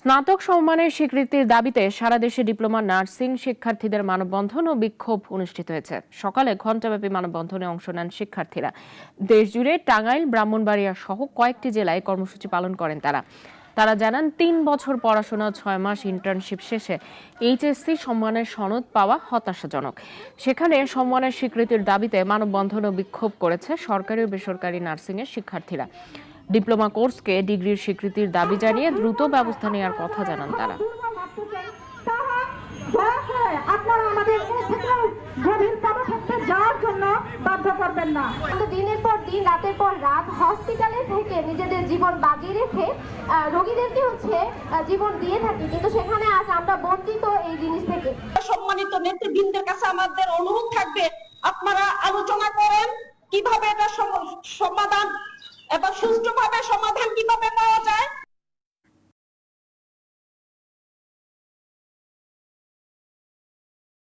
স্নাতক সম্মানের স্বীকৃতির দাবিতে সারা দেশে ডিপ্লোমা নার্সিং শিক্ষার্থীদের মানববন্ধন ও বিক্ষোভ অনুষ্ঠিত হয়েছে। সকালে ঘণ্টাব্যাপী মানববন্ধনে অংশ নেন শিক্ষার্থীরা। দেশজুড়ে টাঙ্গাইল, ব্রাহ্মণবাড়িয়া সহ কয়েকটি জেলায় কর্মসূচি পালন করেন তারা। তারা জানান, তিন বছর পড়াশোনা, ছয় মাস ইন্টার্নশিপ শেষে এইচএসসি সম্মানের সনদ পাওয়া হতাশাজনক। সেখানে সম্মানের স্বীকৃতির দাবিতে মানববন্ধন ও বিক্ষোভ করেছে সরকারি ও বেসরকারি নার্সিংয়ের শিক্ষার্থীরা। ডিপ্লোমা কোর্সকে ডিগ্রির স্বীকৃতির দাবি জানিয়ে দ্রুত ব্যবস্থা নেওয়ার কথা জানান তারা। আপনারা আমাদের যাওয়ার জন্য বাধ্য না দিনের পর দিন রাতের পর রাত হসপিটালে নিজেদের জীবন রেখে রোগীদেরকে হচ্ছে জীবন দিয়ে থাকি কিন্তু সেখানে আমরা এই জিনিস থেকে সম্মানিত নেতৃবৃন্দের কাছে আমাদের অনুরোধ থাকবে, আপনারা আলোচনা করেন, কীভাবে এটা সম- সমাধান এবং সুষ্ঠুভাবে সমাধান কীভাবে